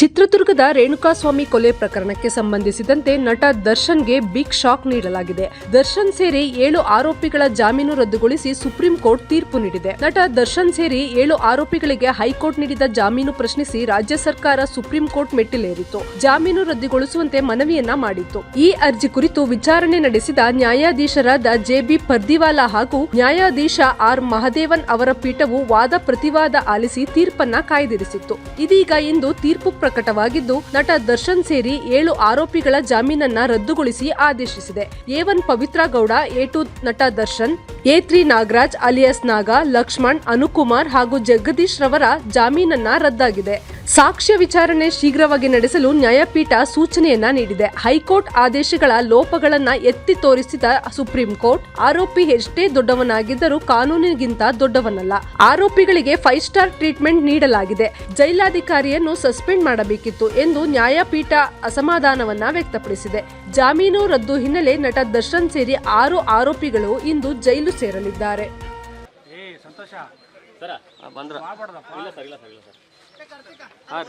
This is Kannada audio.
ಚಿತ್ರದುರ್ಗದ ರೇಣುಕಾಸ್ವಾಮಿ ಕೊಲೆ ಪ್ರಕರಣಕ್ಕೆ ಸಂಬಂಧಿಸಿದಂತೆ ನಟ ದರ್ಶನ್ಗೆ ಬಿಗ್ ಶಾಕ್ ನೀಡಲಾಗಿದೆ. ದರ್ಶನ್ ಸೇರಿ ಏಳು ಆರೋಪಿಗಳ ಜಾಮೀನು ರದ್ದುಗೊಳಿಸಿ ಸುಪ್ರೀಂ ಕೋರ್ಟ್ ತೀರ್ಪು ನೀಡಿದೆ. ನಟ ದರ್ಶನ್ ಸೇರಿ ಏಳು ಆರೋಪಿಗಳಿಗೆ ಹೈಕೋರ್ಟ್ ನೀಡಿದ ಜಾಮೀನು ಪ್ರಶ್ನಿಸಿ ರಾಜ್ಯ ಸರ್ಕಾರ ಸುಪ್ರೀಂ ಕೋರ್ಟ್ ಮೆಟ್ಟಿಲೇರಿತು ಜಾಮೀನು ರದ್ದುಗೊಳಿಸುವಂತೆ ಮನವಿಯನ್ನ ಮಾಡಿತ್ತು. ಈ ಅರ್ಜಿ ಕುರಿತು ವಿಚಾರಣೆ ನಡೆಸಿದ ನ್ಯಾಯಾಧೀಶರಾದ ಜೆಬಿ ಪರ್ದಿವಾಲಾ ಹಾಗೂ ನ್ಯಾಯಾಧೀಶ ಆರ್ ಮಹದೇವನ್ ಅವರ ಪೀಠವು ವಾದ ಪ್ರತಿವಾದ ಆಲಿಸಿ ತೀರ್ಪನ್ನ ಕಾಯ್ದಿರಿಸಿತ್ತು. ಇದೀಗ ಇಂದು ತೀರ್ಪು ಪ್ರಕಟವಾಗಿದ್ದು, ನಟ ದರ್ಶನ್ ಸೇರಿ ಏಳು ಆರೋಪಿಗಳ ಜಾಮೀನನ್ನ ರದ್ದುಗೊಳಿಸಿ ಆದೇಶಿಸಿದೆ. A one Pavithra Gowda A two ನಟ Darshan, A three Nagaraj, alias Naga, Lakshman, Anukumar ಹಾಗೂ ಜಗದೀಶ್ ರವರ ಜಾಮೀನನ್ನ ರದ್ದಾಗಿದೆ. ಸಾಕ್ಷ್ಯ ವಿಚಾರಣೆ ಶೀಘ್ರವಾಗಿ ನಡೆಸಲು ನ್ಯಾಯಪೀಠ ಸೂಚನೆಯನ್ನ ನೀಡಿದೆ. ಹೈಕೋರ್ಟ್ ಆದೇಶಗಳ ಲೋಪಗಳನ್ನ ಎತ್ತಿ ತೋರಿಸಿದ ಸುಪ್ರೀಂ ಕೋರ್ಟ್ ಆರೋಪಿ ಎಷ್ಟೇ ದೊಡ್ಡವನಾಗಿದ್ದರೂ ಕಾನೂನಿಗಿಂತ ದೊಡ್ಡವನಲ್ಲ. ಆರೋಪಿಗಳಿಗೆ ಫೈವ್ ಸ್ಟಾರ್ ಟ್ರೀಟ್ಮೆಂಟ್ ನೀಡಲಾಗಿದೆ. ಜೈಲಾಧಿಕಾರಿಯನ್ನು ಸಸ್ಪೆಂಡ್ ಮಾಡಬೇಕಿತ್ತು ಎಂದು ನ್ಯಾಯಪೀಠ ಅಸಮಾಧಾನವನ್ನ ವ್ಯಕ್ತಪಡಿಸಿದೆ. ಜಾಮೀನು ರದ್ದು ಹಿನ್ನೆಲೆ ನಟ ದರ್ಶನ್ ಸೇರಿ ಆರು ಆರೋಪಿಗಳು ಇಂದು ಜೈಲು ಸೇರಲಿದ್ದಾರೆ. ಸರ? ಬಂದ್ರ. ಇಲ್ಲ ಸರ್ ಇಲ್ಲ ಸರ್ ಇಲ್ಲ ಸರ್. ಹಾಂ